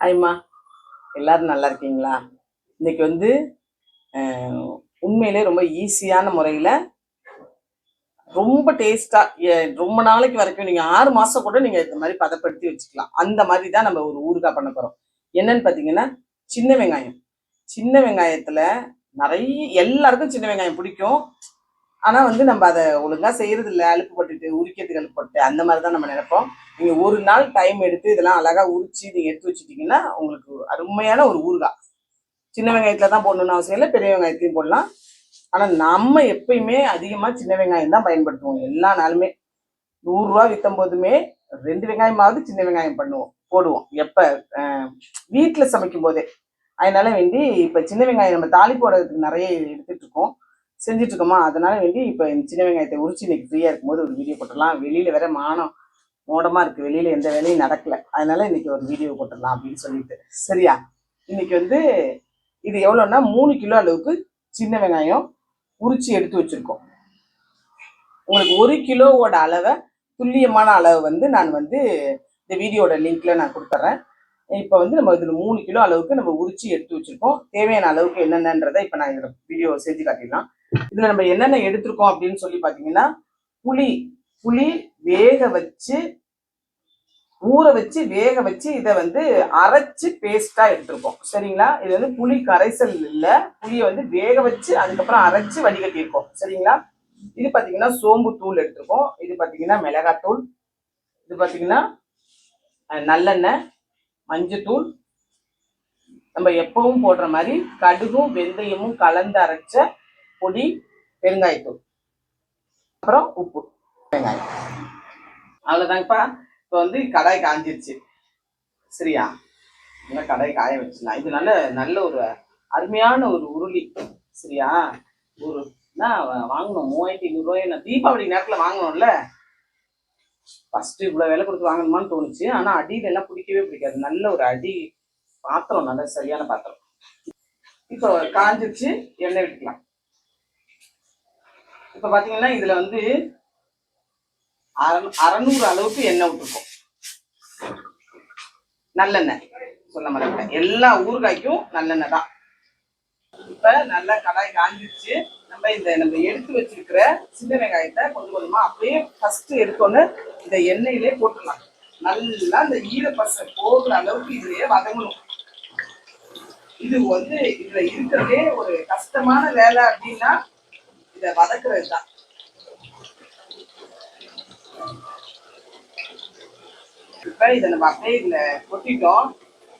ஹாய்மா. எல்லாரும் நல்லா இருக்கீங்களா? இன்னைக்கு வந்து உண்மையிலே ரொம்ப ஈஸியான முறையில் ரொம்ப டேஸ்ட்டாக ரொம்ப நாளைக்கு வரைக்கும் நீங்கள் ஆறு மாதம் கூட நீங்கள் இந்த மாதிரி பதப்படுத்தி வச்சுக்கலாம். அந்த மாதிரி தான் நம்ம ஒரு ஊறுகாய் பண்ண போகிறோம் என்னன்னு பார்த்தீங்கன்னா சின்ன வெங்காயம். சின்ன வெங்காயத்தில் நிறைய எல்லாருக்கும் சின்ன வெங்காயம் பிடிக்கும். ஆனால் வந்து நம்ம அதை ஒழுங்காக செய்யறது இல்லை அலுப்பு போட்டுட்டு உரிக்கிறதுக்கு அழுப்பு பட்டு அந்த மாதிரி தான் நம்ம நினைப்போம். நீங்கள் ஒரு நாள் டைம் எடுத்து இதெல்லாம் அழகாக உரிச்சு நீங்கள் எடுத்து வச்சுட்டீங்கன்னா உங்களுக்கு அருமையான ஒரு ஊறுகாய். சின்ன வெங்காயத்தில் தான் போடணும்னு அவசியம் இல்லை பெரிய வெங்காயத்தையும் போடலாம். ஆனால் நம்ம எப்பயுமே அதிகமாக சின்ன வெங்காயம் தான் பயன்படுத்துவோம். எல்லா நாளுமே. நூறுரூவா விற்கும் போதுமே ரெண்டு வெங்காயமாவது சின்ன வெங்காயம் பண்ணுவோம் போடுவோம். எப்போ வீட்டில் சமைக்கும் போதே. அதனால வேண்டி இப்போ சின்ன வெங்காயம் நம்ம தாலி போடுறதுக்கு நிறைய எடுத்துட்டு இருக்கோம். செஞ்சுட்டு இருக்கோமா? அதனால வேண்டி இப்போ சின்ன வெங்காயத்தை உரிச்சு இன்னைக்கு ஃப்ரீயாக இருக்கும்போது ஒரு வீடியோ போட்டுடலாம். வெளியில் வேற மானம் மோடமா இருக்கு. வெளியில எந்த வேலையும் நடக்கல. அதனால இன்னைக்கு ஒரு வீடியோ போட்டுடலாம் அப்படின்னு சொல்லிட்டு. சரியா? இன்னைக்கு வந்து இது எவ்வளோன்னா மூணு கிலோ அளவுக்கு சின்ன வெங்காயம் உரிச்சு எடுத்து வச்சிருக்கோம். உங்களுக்கு ஒரு கிலோவோட அளவை துல்லியமான அளவு வந்து நான் வந்து இந்த வீடியோட லிங்க்ல நான் கொடுத்துட்றேன் இப்போ வந்து நம்ம இதில் மூணு கிலோ அளவுக்கு நம்ம உரிச்சு எடுத்து வச்சிருக்கோம். தேவையான அளவுக்கு என்னென்னன்றதை இப்போ நான் இதில் வீடியோ செஞ்சு காட்டிடலாம். இதில் நம்ம என்னென்ன எடுத்திருக்கோம் அப்படின்னு சொல்லி பார்த்தீங்கன்னா புளி புளி வேக வச்சு ஊற வச்சு வேக வச்சு இதை வந்து அரைச்சு பேஸ்டா எடுத்திருக்கோம். சரிங்களா? இது வந்து புளி கரைசல் இல்லை. புளியை வந்து வேக வச்சு அதுக்கப்புறம் அரைச்சு வடிகட்டியிருக்கோம். சரிங்களா? இது பார்த்தீங்கன்னா சோம்பு தூள் எடுத்திருக்கோம். இது பார்த்தீங்கன்னா மிளகாத்தூள் இது பார்த்தீங்கன்னா நல்லெண்ணெய் மஞ்சத்தூள் நம்ம எப்பவும் போடுற மாதிரி கடுகும் வெந்தயமும் கலந்து அரைச்ச பொடி பெருங்காயத்தூள். அப்புறம் உப்பு. வெங்காயம் அவ்வளோதாங்கப்பா இப்போ வந்து கடாய் காஞ்சிருச்சு. சரியா? நல்லா கடாய் காய வச்சிடலாம். இது நல்ல நல்ல ஒரு அருமையான ஒரு உருளி. சரியா? ஒரு நான் வாங்கணும். மூவாயிரத்தி ஐநூறுரூவாய் நான் தீபாவளி நேரத்தில் வாங்கணும்ல? ஃபஸ்ட்டு இவ்வளோ விலை கொடுத்து வாங்கணுமான்னு தோணுச்சு. ஆனால் அடியில எல்லாம் பிடிக்கவே பிடிக்காது. நல்ல ஒரு அடி பாத்திரம் நல்ல சரியான பாத்திரம். இப்போ காஞ்சிருச்சு. எண்ணெய் விட்டுக்கலாம். இப்போ பார்த்தீங்கன்னா இதில் வந்து அறநூறு அளவுக்கு எண்ணெய் விட்டுருக்கோம். நல்லெண்ணெய். சொல்ல மாட்டேன் எல்லா ஊறுகாய்க்கும் நல்லெண்ணெய் தான். இப்ப நல்லா கடாய் காஞ்சிருச்சு. நம்ம இந்த நம்ம எடுத்து வச்சிருக்கிற சின்ன வெங்காயத்தை கொஞ்சம் கொஞ்சமா அப்படியே ஃபர்ஸ்ட் எடுத்தோன்னு இந்த எண்ணெயிலே போட்டுடலாம். நல்லா இந்த ஈரப்பசை போகிற அளவுக்கு இதுலயே வதங்கணும். இது வந்து இதுல இருக்கிறதே ஒரு கஷ்டமான வேலை அப்படின்னா இதை வதக்குறது தான் இப்ப இதை நம்ம அப்படியே இதுல கொட்டிட்டோம்.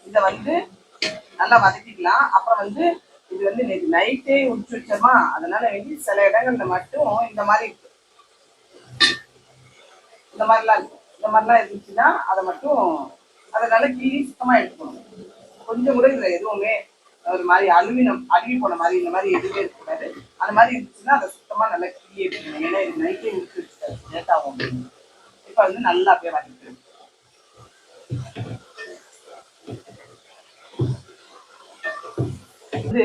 இதை வந்து நல்லா வதக்கிக்கலாம். அப்புறம் வந்து இது வந்து இன்னைக்கு நைட்டே உடிச்சு வச்சோமா? அதனால வந்து சில இடங்கள்ல மட்டும் இந்த மாதிரி இருக்கு. இந்த மாதிரிலாம் இருக்கும் இந்த மாதிரிலாம் இருந்துச்சுன்னா அதை மட்டும் அதை நல்லா கிளி சுத்தமா எடுத்துக்கணும். கொஞ்சம் கூட இதுல எதுவுமே ஒரு மாதிரி அலுமினம் அழுகி போன மாதிரி இந்த மாதிரி எதுவுமே இருக்காது அந்த மாதிரி இருந்துச்சுன்னா அதை சுத்தமா நல்லா கிளி எடுத்துக்கணும். ஏன்னா இது நைட்டே உடிச்சு லேட்டாகும் இப்போ வந்து நல்லா அப்படியே வதக்கிட்டு இது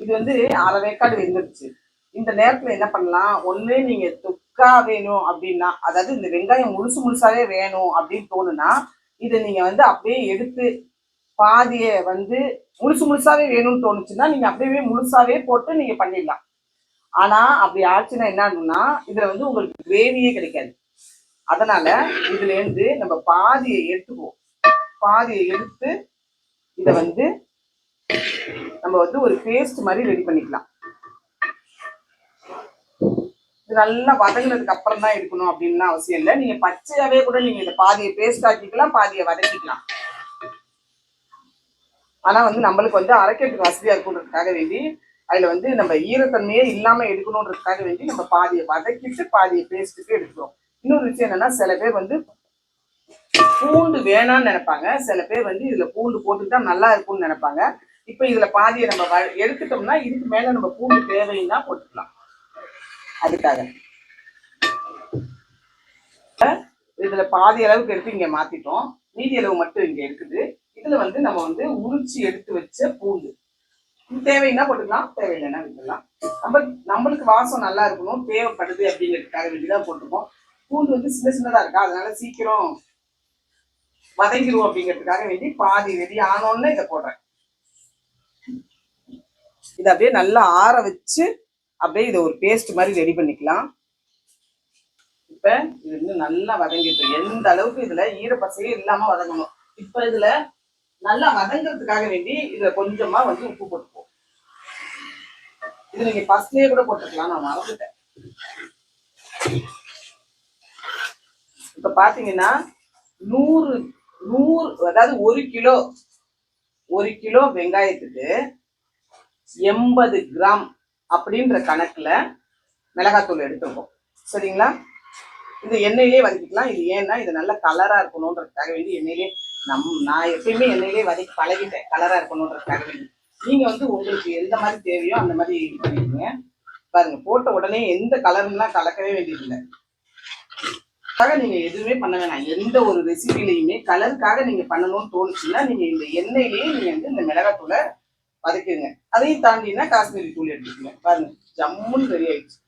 இது வந்து அரை வேக்காடு வெந்துருச்சு. இந்த நேரத்துல என்ன பண்ணலாம்? ஒண்ணு நீங்க துக்கா வேணும் அப்படின்னா அதாவது இந்த வெங்காயம் முழுசு முழுசாவே வேணும் அப்படின்னு தோணுனா இதை நீங்க வந்து அப்படியே எடுத்து பாதிய வந்து முழுசு முழுசாவே வேணும்னு தோணுச்சுன்னா நீங்க அப்படியே முழுசாவே போட்டு நீங்க பண்ணிடலாம். ஆனா அப்படி ஆச்சுன்னா என்ன ஆகும்னா இதுல வந்து உங்களுக்கு கிரேவியே கிடைக்காது. அதனால இதுல இருந்து நம்ம பாதியை எடுத்துக்குவோம். பாதியை எடுத்து இதை வந்து நம்ம வந்து ஒரு பேஸ்ட் மாதிரி ரெடி பண்ணிக்கலாம். இது நல்லா வதங்கினதுக்கு அப்புறம் தான் எடுக்கணும் அப்படின்னு அவசியம் இல்லை. நீங்க பச்சையாவே கூட நீங்க இதை பாதியை பேஸ்ட் ஆக்கிக்கலாம் பாதியை வதக்கிக்கலாம். ஆனா வந்து நம்மளுக்கு வந்து அரைக்கிறதுக்கு வசதியா இருக்குன்றதுக்காக வேண்டி அதுல வந்து நம்ம ஈரத்தன்மையே இல்லாம எடுக்கணுன்றதுக்காக வேண்டி நம்ம பாதியை வதக்கிட்டு பாதியை பேஸ்ட்டுக்கு எடுக்கிறோம். இன்னொரு விஷயம் என்னன்னா சில பேர் வந்து பூண்டு வேணாம்னு நினைப்பாங்க. சில பேர் வந்து இதுல பூண்டு போட்டுக்கிட்டா நல்லா இருக்கும்னு நினைப்பாங்க. இப்ப இதுல பாதியை நம்ம வ- எடுத்துட்டோம்னா இதுக்கு மேல நம்ம பூண்டு தேவைன்னா போட்டுக்கலாம். அதுக்காக. இதுல பாதி அளவுக்கு எடுத்து இங்க மாத்திட்டோம். மீதி அளவு மட்டும் இங்க இருக்குது. இதுல வந்து நம்ம வந்து உரிச்சு எடுத்து வச்ச பூண்டு. தேவைன்னா போட்டுக்கலாம் தேவையில்லைன்னா விட்டுலாம் நம்ம நம்மளுக்கு வாசம் நல்லா இருக்கணும் தேவைப்படுது அப்படிங்கிறதுக்காக வேண்டிதான் போட்டிருக்கோம். பூண்டு வந்து சின்ன சின்னதா இருக்கா? அதனால சீக்கிரம் வதங்கிரும் அப்படிங்கிறதுக்காக வேண்டி பாதி ரெடி ஆனோன்னு இதை போடுறேன். இதை அப்படியே நல்லா ஆற வச்சு அப்படியே இதை ஒரு பேஸ்ட் மாதிரி ரெடி பண்ணிக்கலாம். இப்ப இது வந்து நல்லா வதங்கிட்டு எந்த அளவுக்கு இதுல ஈரப்பசையே இல்லாம வதங்கணும். இப்ப இதுல நல்லா வதங்குறதுக்காக வேண்டி இதுல கொஞ்சமா வந்து உப்பு போட்டுப்போம் இது நீங்க ஃபர்ஸ்ட்லயே கூட போட்டுக்கலாம் நான் மறந்துட்டேன். இப்ப பாத்தீங்கன்னா நூறு நூறு அதாவது ஒரு கிலோ ஒரு கிலோ வெங்காயத்துக்கு எண்பது கிராம் அப்படின்ற கணக்குல மிளகாத்தூள் எடுத்துருக்கோம். சரிங்களா? இந்த எண்ணெயிலே வதக்கிக்கலாம். இது ஏன்னா இது நல்ல கலரா இருக்கணுன்றதுக்காக வேண்டி எண்ணெயிலே நம் நான் எப்பயுமே எண்ணெயிலே வதக்கி பழகிட்டேன். கலரா இருக்கணுன்றதுக்காக வேண்டி. நீங்க வந்து உங்களுக்கு எந்த மாதிரி தேவையோ அந்த மாதிரி இது பாருங்க போட்ட உடனே எந்த கலர்லாம் கலக்கவே வேண்டியதில்லை. அதுக்காக நீங்க எதுவுமே பண்ண வேணாம். எந்த ஒரு ரெசிபிலையுமே கலருக்காக நீங்க பண்ணணும்னு தோணுச்சுன்னா நீங்க இந்த எண்ணெயிலேயே நீங்க வந்து இந்த மிளகாத்தூளை வதக்குங்க அதையும் தாண்டினா காஷ்மீரி தூள் எடுத்துக்கங்க. பாருங்க ஜம்முன்னு ரெடி ஆயிடுச்சு.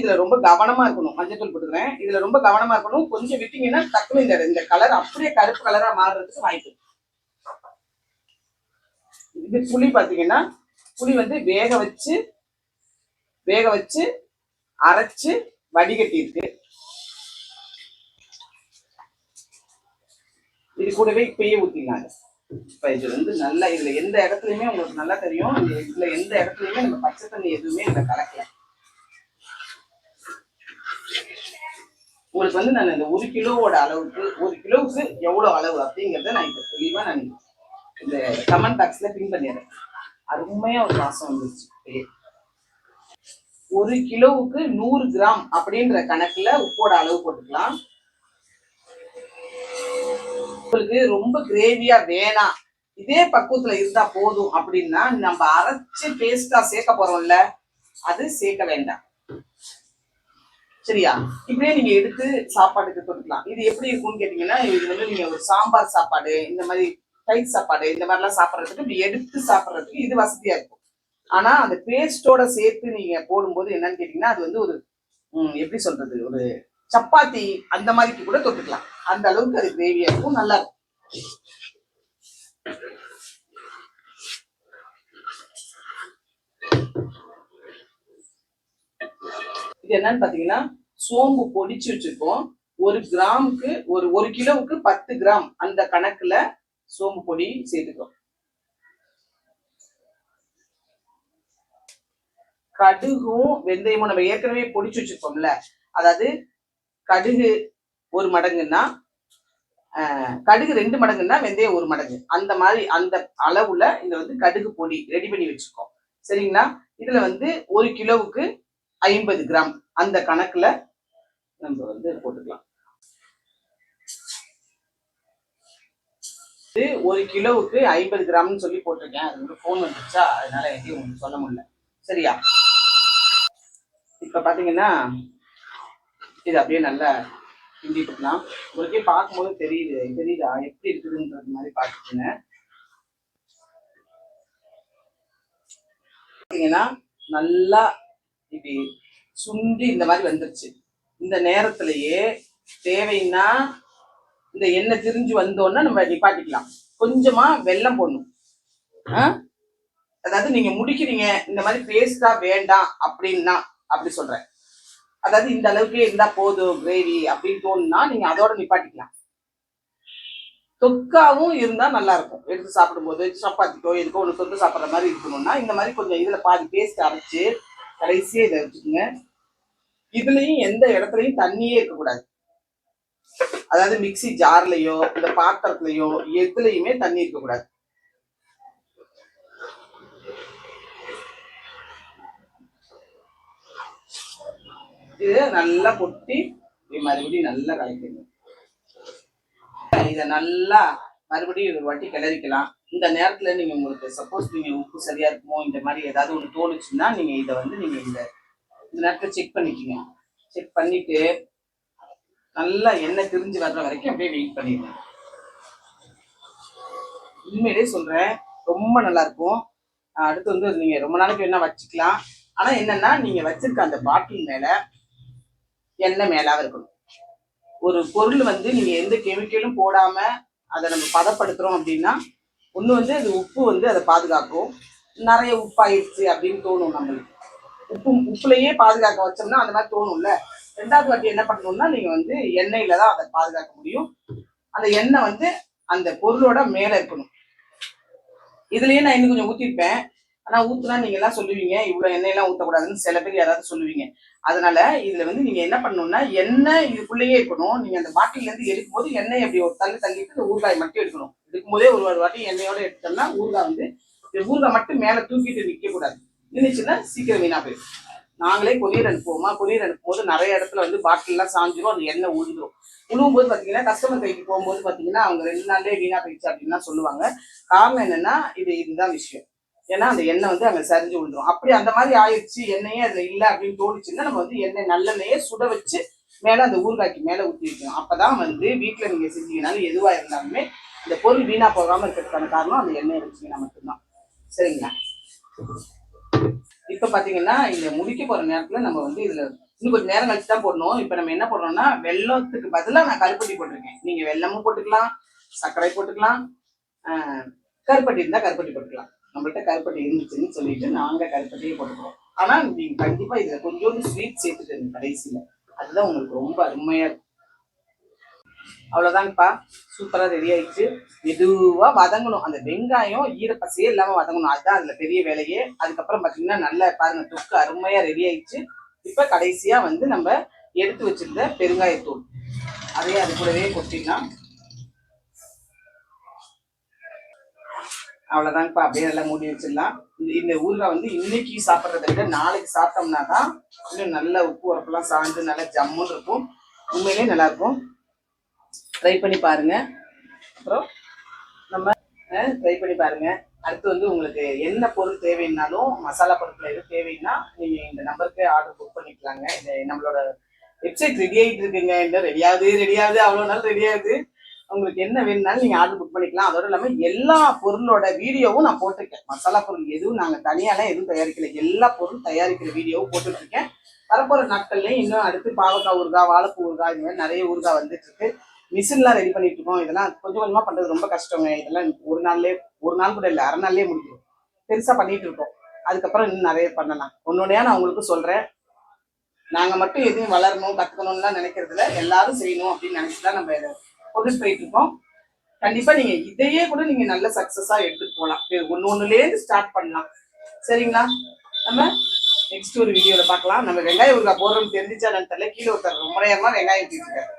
இதுல ரொம்ப கவனமா இருக்கணும். மஞ்சள் போட்டுக்கிறேன். இதுல ரொம்ப கவனமா இருக்கணும். கொஞ்சம் விட்டீங்கன்னா டக்குனு இந்த இந்த கலர் அப்படியே கருப்பு கலரா மாறுறதுக்கு வாய்ப்பு இது புளி பாத்தீங்கன்னா புளி வந்து வேக வச்சு வேக வச்சு அரைச்சு வடிகட்டி இருக்கு இது கூடவே இப்பயே ஊத்திடலாம் இப்போ இப்ப இது வந்து நல்லா இதுல எந்த இடத்துலயுமே உங்களுக்கு நல்லா தெரியும். இதில் இதுல எந்த இடத்துலயுமே நம்ம பச்சை தண்ணி எதுவுமே இதுல கலக்கல. உங்களுக்கு வந்து நான் இந்த ஒரு கிலோவோட அளவுக்கு ஒரு கிலோவுக்கு எவ்வளோ அளவு அப்படிங்கிறத நான் இப்போ தெளிவாக நான் இந்த கமெண்ட் பாக்ஸில் பின் பண்ணிடுறேன். அருமையாக ஒரு வாசம் வந்துருச்சு. ஒரு கிலோவுக்கு நூறு கிராம் அப்படின்ற கணக்கில் உப்போட அளவு போட்டுக்கலாம். உங்களுக்கு ரொம்ப கிரேவியா வேணாம். இதே பக்குவத்துல இருந்தா போதும் அப்படின்னா நம்ம அரைச்சு பேஸ்டா சேர்க்க போறோம்ல அது சேர்க்க வேண்டாம். சரியா? இப்படியே நீங்க எடுத்து சாப்பாடுக்கு கொடுக்கலாம்? இது எப்படி இருக்கும்னு கேட்டீங்கன்னா இது வந்து நீங்க ஒரு சாம்பார் சாப்பாடு இந்த மாதிரி தயிர் சாப்பாடு இந்த மாதிரிலாம் சாப்பிட்றதுக்கு இப்படி எடுத்து சாப்பிட்றதுக்கு இது வசதியா இருக்கும். ஆனா அந்த பேஸ்டோட சேர்த்து நீங்க போடும்போது என்னன்னு கேட்டீங்கன்னா அது வந்து ஒரு எப்படி சொல்றது? ஒரு சப்பாத்தி அந்த மாதிரிக்கு கூட தொட்டுக்கலாம். அந்த அளவுக்கு அது கிரேவியா இருக்கும் நல்லா இருக்கும். இது என்னன்னு பாத்தீங்கன்னா சோம்பு பொடிச்சு வச்சிருக்கோம். ஒரு கிராமுக்கு ஒரு ஒரு கிலோவுக்கு பத்து கிராம். அந்த கணக்குல சோம்பு பொடி சேர்த்துக்கிறோம். கடுகும் வெந்தயமும் நம்ம ஏற்கனவே பொடிச்சு வச்சிருக்கோம்ல. அதாவது கடுகு ஒரு மடங்குன்னா ஆஹ், கடுகு ரெண்டு மடங்குன்னா வெந்தயம் ஒரு மடங்கு. அந்த மாதிரி அந்த அளவுல இதை வந்து கடுகு பொடி ரெடி பண்ணி வச்சிருக்கோம். சரிங்களா? இதுல வந்து ஒரு கிலோவுக்கு ஐம்பது கிராம். அந்த கணக்குல நம்ம வந்து போட்டுக்கலாம். இது ஒரு கிலோவுக்கு ஐம்பது கிராம்னு சொல்லி போட்டிருக்கேன். அது வந்து ஃபோன் வந்துருச்சா? அதனால எதையும் உங்களுக்கு சொல்ல முடியல. சரியா? இப்ப பாத்தீங்கன்னா இது அப்படியே நல்லா கிண்டி விட்டுக்கலாம் உங்களுக்கே பார்க்கும்போது தெரியுது. தெரியுதா? எப்படி இருக்குதுன்றது மாதிரி பார்த்துக்கோங்க. பார்த்தீங்கன்னா நல்லா இப்படி சுண்டி இந்த மாதிரி வந்துருச்சு. இந்த நேரத்திலேயே தேவைன்னா இந்த எண்ணெய் திரிஞ்சு வந்தோன்னா நம்ம நிப்பாட்டிக்கலாம். கொஞ்சமா வெள்ளம் போடணும். ஆ? அதாவது நீங்க முடிக்கிறீங்க இந்த மாதிரி பேஸ்டா வேண்டாம் அப்படின்னா அப்படி சொல்றேன். அதாவது இந்த அளவுக்கு இருந்தா போதும் கிரேவி அப்படின்னு தோணுனா நீங்க அதோட நிப்பாட்டிக்கலாம். தொக்காவும் இருந்தா நல்லா இருக்கும். எடுத்து சாப்பிடும்போது சப்பாத்திக்கோ எதுக்கோ ஒன்று தொட்டு சாப்பிட்ற மாதிரி இருக்கணும்னா இந்த மாதிரி கொஞ்சம் இதுல பாதி பேஸ்ட் அரைச்சு கடைசியே இதை வச்சுக்கோங்க. இதுலயும் எந்த இடத்துலயும் தண்ணியே இருக்கக்கூடாது அதாவது மிக்ஸி ஜார்லயோ இந்த பாத்திரத்துலயோ எதுலயுமே தண்ணி இருக்கக்கூடாது இது நல்லா கொட்டி மறுபடியும் நல்லா கலக்கணும் இதை நல்லா மறுபடியும் ஒரு வாட்டி கிளறிக்கலாம். இந்த நேரத்தில் நீங்கள் உங்களுக்கு சப்போஸ் நீங்கள் உப்பு சரியாக இருக்குமோ இந்த மாதிரி ஏதாவது ஒன்று தோணுச்சுன்னா நீங்கள் இதை வந்து நீங்கள் இந்த இந்த நேரத்தில் செக் பண்ணிக்கோங்க. செக் பண்ணிவிட்டு நல்லா எண்ணெய் திரிஞ்சு வர்ற வரைக்கும் அப்படியே வெயிட் பண்ணிடுங்க. உண்மையிலே சொல்கிறேன் ரொம்ப நல்லா இருக்கும். அடுத்து வந்து நீங்கள் ரொம்ப நாளைக்கு வேணால் வச்சுக்கலாம். ஆனால் என்னென்னா நீங்கள் வச்சுருக்க அந்த பாட்டில் மேலே எண்ணெய் மேலாக இருக்கணும். ஒரு பொருள் வந்து நீங்கள் எந்த கெமிக்கலும் போடாமல் அதை நம்ம பதப்படுத்துகிறோம் அப்படின்னா ஒன்று வந்து அது உப்பு வந்து அதை பாதுகாக்கும். நிறைய உப்பாயிடுச்சு அப்படின்னு தோணும் நம்மளுக்கு. உப்பு உப்புலையே பாதுகாக்க வச்சோம்னா அந்த மாதிரி தோணும்ல. ரெண்டாவது வாட்டி என்ன பண்ணணும்னா நீங்கள் வந்து எண்ணெயில தான் அதை பாதுகாக்க முடியும். அந்த எண்ணெய் வந்து அந்த பொருளோட மேலே இருக்கணும். இதுலயே நான் இன்னும் கொஞ்சம் ஊற்றிருப்பேன் ஆனால் ஊற்றுனா நீங்கள் எல்லாம் சொல்லுவீங்க இவ்வளோ எண்ணெயெல்லாம் ஊற்றக்கூடாதுன்னு சில பேர் யாராவது சொல்லுவீங்க. அதனால இதில் வந்து நீங்கள் என்ன பண்ணணும்னா எண்ணெய் இதுக்குள்ளேயே இருக்கணும். நீங்கள் அந்த பாட்டிலேருந்து எடுக்கும்போது எண்ணெய் அப்படி ஒரு தள்ளி தள்ளிட்டு ஊறுகாய் மட்டும் எடுக்கணும். இருக்கும்போதே ஒரு ஒரு வாட்டி எண்ணெயோட எடுத்தோம்னா ஊறுகாய் வந்து ஊறுகாய் மட்டும் மேலே தூக்கிட்டு விற்கக்கூடாது கூடாது சீக்கிரம் வீணா போயிடும். நாங்களே கொரியர் அனுப்புவோமா? கொரியர் அனுப்பும் போது நிறைய இடத்துல வந்து பாட்டில் சாஞ்சிரும் அந்த எண்ணெய் உழுந்துரும் உழுவும் போது பார்த்தீங்கன்னா கஸ்டமர் கைக்கு போகும்போது பார்த்தீங்கன்னா அவங்க ரெண்டு நாள்லேயே வீணா போயிடுச்சு அப்படின்னா சொல்லுவாங்க. காரணம் என்னன்னா இது இதுதான் விஷயம். ஏன்னா அந்த எண்ணெய் வந்து அங்கே சரிஞ்சு விழுந்துடும் அப்படி அந்த மாதிரி ஆயிடுச்சு எண்ணெயே அதில் இல்லை அப்படின்னு தோணுச்சுன்னா நம்ம வந்து எண்ணெய் நல்லெண்ணெயே சுட வச்சு மேலே அந்த ஊறுகாய்க்கு மேலே ஊற்றி வைக்கணும். அப்பதான் வந்து வீட்டில் நீங்கள் செஞ்சீங்கனாலும் எதுவாக இருந்தாலுமே இந்த பொருள் வீணா போகாம இருக்கிறதுக்கான காரணம் அந்த எண்ணெய் வச்சீங்கன்னா மட்டும்தான். சரிங்களா? இப்ப பாத்தீங்கன்னா இந்த முடிக்க போற நேரத்துல நம்ம வந்து இதுல இன்னும் கொஞ்சம் நேரம் கழிச்சு தான் போடணும். இப்ப நம்ம என்ன போடுறோம்னா வெள்ளத்துக்கு பதிலாக நான் கருப்பட்டி போட்டிருக்கேன். நீங்க வெல்லமும் போட்டுக்கலாம் சர்க்கரை போட்டுக்கலாம் கருப்பட்டி இருந்தா கருப்பட்டி போட்டுக்கலாம். நம்மள்கிட்ட கருப்பட்டி இருந்துச்சுன்னு சொல்லிட்டு நாங்க கருப்பட்டியே போட்டுக்கிறோம். ஆனா நீங்க கண்டிப்பா இதுல கொஞ்சோண்டு ஸ்வீட் சேர்த்துட்டு கடைசியில. அதுதான் உங்களுக்கு ரொம்ப அருமையா இருக்கும். அவ்வளோதாங்கப்பா சூப்பராக ரெடி ஆயிடுச்சு. மெதுவாக வதங்கணும். அந்த வெங்காயம் ஈரப்பசையே இல்லாமல் வதங்கணும். அதுதான் அதில் பெரிய வேலையே. அதுக்கப்புறம் பார்த்தீங்கன்னா நல்லா பாருங்க தொக்கு அருமையாக ரெடி ஆயிடுச்சு. இப்போ கடைசியாக வந்து நம்ம எடுத்து வச்சிருந்த பெருங்காயத்தூள். அதையே அது கூடவே கொட்டிடலாம். அவ்வளோதாங்கப்பா அப்படியே நல்லா மூடி வச்சிடலாம். இந்த- ஊரில் வந்து இன்னைக்கு சாப்பிட்றத விட நாளைக்கு சாப்பிட்டோம்னா தான் இன்னும் நல்ல உப்பு உரப்பெல்லாம் சாய்ந்து நல்லா ஜம்முன்னு இருக்கும். உண்மையிலேயே நல்லாயிருக்கும் ட்ரை பண்ணி பாருங்க. அப்புறம் நம்ம ட்ரை பண்ணி பாருங்க. அடுத்து வந்து உங்களுக்கு என்ன பொருள் தேவைன்னாலும் மசாலா பொருட்கள் எது தேவைன்னா நீங்கள் இந்த நம்பருக்கு ஆர்டர் புக் பண்ணிக்கலாங்க. இந்த நம்மளோட வெப்சைட் ரெடி ஆகிட்டு இருக்குங்க. இன்னும் ரெடியாகுது ரெடியாகுது அவ்வளோ நாள் ரெடியாகுது உங்களுக்கு என்ன வேணும்னாலும் நீங்கள் ஆர்டர் புக் பண்ணிக்கலாம். அதோட இல்லாமல் எல்லா பொருளோட வீடியோவும் நான் போட்டிருக்கேன். மசாலா பொருள் எதுவும் நாங்கள் தனியாலாம் எதுவும் தயாரிக்கல. எல்லா பொருளும் தயாரிக்கிற வீடியோவும் போட்டுட்ருக்கேன் வரப்போகிற நாட்கள்லேயும் இன்னும் அடுத்து பாவக்காய் ஊறுகாய் வாழைப்பூ ஊறுகாய் இந்த மாதிரி நிறைய ஊறுகாய் வந்துட்டு இருக்கு. மிஷின்லாம் ரெடி பண்ணிட்டு இருக்கோம் இதெல்லாம் கொஞ்சம் கொஞ்சமா பண்றது ரொம்ப கஷ்டங்க. இதெல்லாம் ஒரு நாள்லயே ஒரு நாள் கூட இல்லை அரை நாள்லயே முடிஞ்சிடும். பெருசா பண்ணிட்டு இருக்கோம். அதுக்கப்புறம் இன்னும் நிறைய பண்ணலாம். ஒன்னொன்னையா நான் உங்களுக்கு சொல்றேன். நாங்க மட்டும் எதுவும் வளரணும் கத்துக்கணும்லாம் நினைக்கிறதுல எல்லாரும் செய்யணும் அப்படின்னு நினைச்சுதான் நம்ம இதை கொண்டுட்டு போயிட்டு இருக்கோம். கண்டிப்பா நீங்க இதையே கூட நீங்க நல்ல சக்சஸா எடுத்துட்டு போகலாம். ஒன்னு ஒண்ணுலேருந்து ஸ்டார்ட் பண்ணலாம். சரிங்களா? நம்ம நெக்ஸ்ட் ஒரு வீடியோல பார்க்கலாம். நம்ம வெங்காய ஊறுகாய் போடுறோம்னு தெரிஞ்சிச்சா நான் தெரியல கீழே ஒருத்தர் ரொம்ப நேரமா வெங்காயம் தீர்த்துருக்காரு